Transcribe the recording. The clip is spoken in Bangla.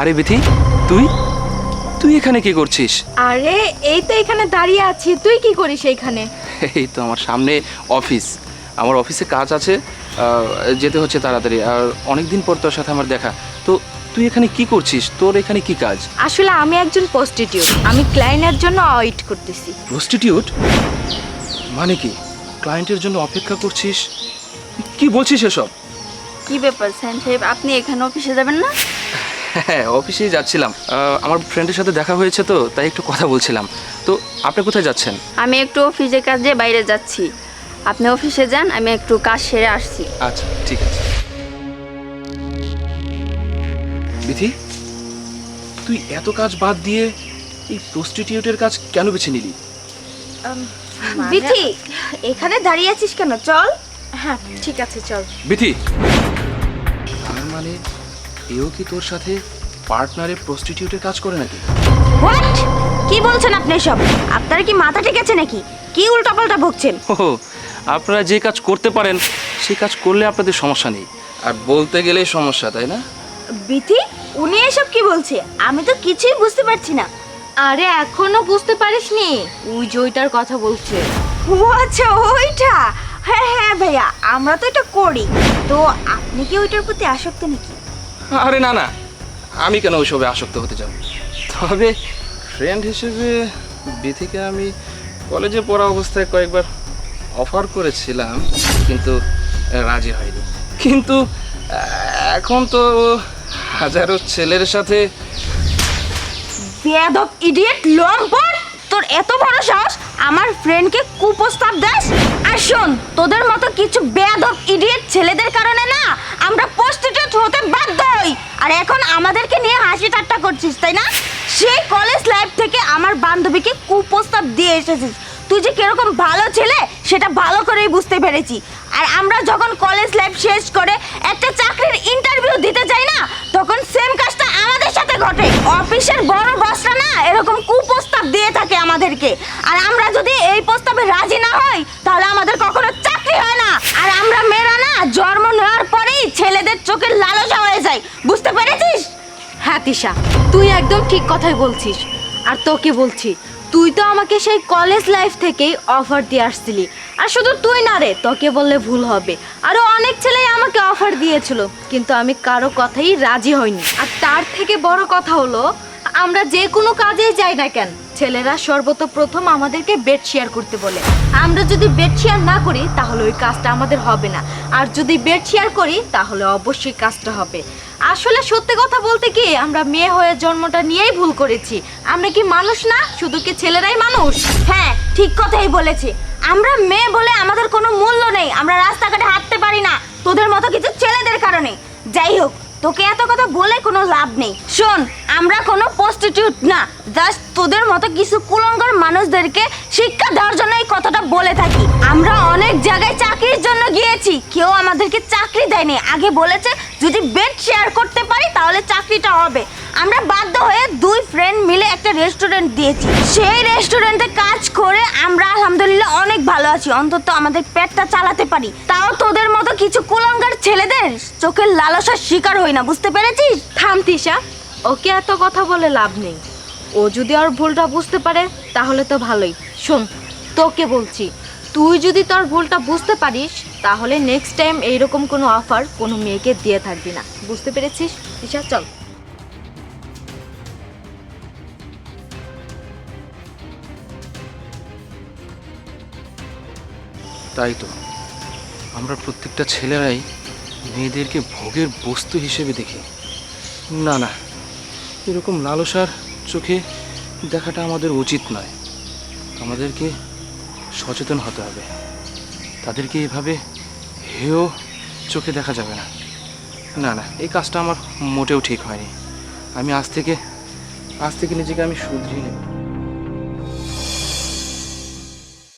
আরে বিথি তুই? তুই এখানে কি করছিস? আরে এই তো এখানে দাঁড়িয়ে আছি। তুই কি করিস এইখানে এই তো আমার সামনে অফিস। আমার অফিসে কাজ আছে। যেতে হচ্ছে তাড়াতাড়ি। আর অনেক দিন পর তোর সাথে আমার দেখা। তো তুই এখানে কি করছিস? তোর এখানে কি কাজ? আসলে আমি একজন প্রস্টিটিউট আমি ক্লায়েন্টের জন্য ওয়েট করতেছি। প্রস্টিটিউট মানে কি? ক্লায়েন্টের জন্য অপেক্ষা করছিস? কি বলছিস এসব? কি ব্যাপার স্যান সাহেব? আপনি এখানে অফিসে যাবেন না? হ্যাঁ অফিসেই যাচ্ছিলাম। আমার ফ্রেন্ডের সাথে দেখা হয়েছে তো তাই একটু কথা বলছিলাম। তো আপনি কোথায় যাচ্ছেন? আমি একটু অফিসের কাজে বাইরে যাচ্ছি। আপনি অফিসে যান আমি একটু কাজ সেরে আসছি। আচ্ছা ঠিক আছে। বিথি তুই এত কাজ বাদ দিয়ে এই প্রস্টিটিউটের কাজ কেন বেছে নিলি? বিথি এখানে দাঁড়িয়ে আছিস কেন? চল। হ্যাঁ ঠিক আছে চল। বিথি তার মানে এও কি তোর সাথে পার্টনারে প্রস্টিটিউটের কাজ করে নাকি? হোয়াট কি বলছেন আপনি সব আপনার কি মাথা ঠিক আছে নাকি? কি উল্টাপাল্টা বকছেন ও আপনারা যে কাজ করতে পারেন সেই কাজ করলে আপনাদের সমস্যা নেই। আর বলতে গেলেই সমস্যা তাই না? বিথি উনি এসব কি বলছে? আমি তো কিছুই বুঝতে পারছি না। আরে এখনও বুঝতে পারিসনি? ওই যে ওইটার কথা বলছে। ও আচ্ছা ওইটা। হ্যাঁ হ্যাঁ ভাইয়া আমরা তো এটা করি। তো আপনি কি ওইটার প্রতি আসক্ত নাকি? আরে না না। আমি কেন ওইসবে আসক্ত হতে যাব তবে ফ্রেন্ড হিসেবে বিথিকে আমি কলেজে পড়া অবস্থায় কয়েকবার অফার করেছিলাম, কিন্তু রাজি হয়নি। কিন্তু, এখন তো হাজারো ছেলের সাথে বেয়াদব ইডিয়েট লম্পট! তোর এত বড় সাহস, আমার ফ্রেন্ডকে কুপ্রস্তাব দেস? আর শোন, তোদের মতো কিছু বেয়াদব ইডিয়েট ছেলেদের কারণে না, আমরা প্রস্টিটিউট হতে বাধ্য আর এখন আমাদেরকে নিয়ে হাসি ঠাট্টা করছিস, তাই না? সেই কলেজ লাইফ থেকে আমার বান্ধবীকে কুপ্রস্তাব দিয়ে এসেছিস। তুই যে কীরকম ভালো ছেলে, সেটা ভালো করেই বুঝতে পেরেছি। আর আমরা যখন কলেজ লাইফ শেষ করে একটা চাকরির ইন্টারভিউ দিতে যাই না, তখন সেম কাজটা আমাদের সাথে ঘটে। অফিসের বড় বসরা না এরকম কুপ্রস্তাব দিয়ে থাকে আমাদেরকে। আর আমরা যদি এই প্রস্তাবে রাজি না হই, তাহলে আমাদের কখনো চাকরি হয় না। আর আমরা মেয়েরা না, জন্ম নেওয়ার পরেই ছেলেদের চোখের লালসা হয়ে যায় বুঝতে পেরেছিস তিশা তুই একদম ঠিক কথাই বলছিস। আর তোকে বলছি, তুই তো আমাকে সেই কলেজ লাইফ থেকেই অফার দিয়ে আসছিলি। আর শুধু তুই না রে, তোকে বললে ভুল হবে। আরও অনেক ছেলেই আমাকে অফার দিয়েছিল, কিন্তু আমি কারও কথাই রাজি হইনি। আর তার থেকে বড় কথা হলো, আমরা যে কোনো কাজেই যাই না কেন ছেলেরা সর্বপ্রথম আমাদেরকে বেড শেয়ার করতে বলে। আমরা যদি বেড শেয়ার না করি, তাহলে ওই কাজটা আমাদের হবে না। আর যদি বেড শেয়ার করি, তাহলে অবশ্যই কাজটা হবে। আসলে সত্যি কথা বলতে কি, আমরা মেয়ে হয়ে জন্মটা নিয়েই ভুল করেছি। আমরা কি মানুষ না, শুধু কি ছেলেরাই মানুষ? হ্যাঁ ঠিক কথাই বলেছি। আমরা মেয়ে বলে আমাদের কোনো মূল্য নেই। আমরা রাস্তাঘাটে হাঁটতে পারি না তোদের মতো কিছু ছেলেদের কারণে যাই হোক তোকে এত কথা বলে কোনো লাভ নেই। শোন, আমরা কোনো প্রস্টিটিউট না জাস্ট তোদের মতো কিছু কুলঙ্গার মানুষদেরকে শিক্ষা দেওয়ার জন্য এই কথাটা বলে থাকি। আমরা অনেক জায়গায় চাকরির জন্য গিয়েছি, কেউ আমাদেরকে চাকরি দেয়নি। আগে বলেছে, যদি বেড শেয়ার করতে পারি, তাহলে চাকরিটা হবে। আমরা বাধ্য হয়ে দুই ফ্রেন্ড মিলে একটা রেস্টুরেন্ট দিয়েছি। সেই রেস্টুরেন্টে কাজ করে আমরা আলহামদুলিল্লাহ আছি, অন্তত আমাদের পেটটা চালাতে পারি। তাও তোদের মতো কিছু কুলঙ্গার ছেলেদের চোখের লালসার শিকার হই না, বুঝতে পেরেছিস? থাম, তিশা। ওকে এত কথা বলে লাভ নেই। ও যদি আর ভুলটা বুঝতে পারে, তাহলে তো ভালোই। শোন, তোকে বলছি, তুই যদি তোর ভুলটা বুঝতে পারিস, তাহলে নেক্সট টাইম এইরকম কোনো অফার কোনো মেয়েকে দিয়ে থাকবি না। বুঝতে পেরেছিস? তিশা, চল। তাই তো। আমরা প্রত্যেকটা ছেলেরাই মেয়েদেরকে ভোগের বস্তু হিসেবে দেখি। না না, এরকম লালসার চোখে দেখাটা আমাদের উচিত নয়। আমাদেরকে সচেতন হতে হবে। তাদেরকে এভাবে হেয় চোখে দেখা যাবে না। না না, এই কাজটা আমার মোটেও ঠিক হয়নি। আমি আজ থেকে আজ থেকে নিজেকে আমি শুধরিয়ে নেব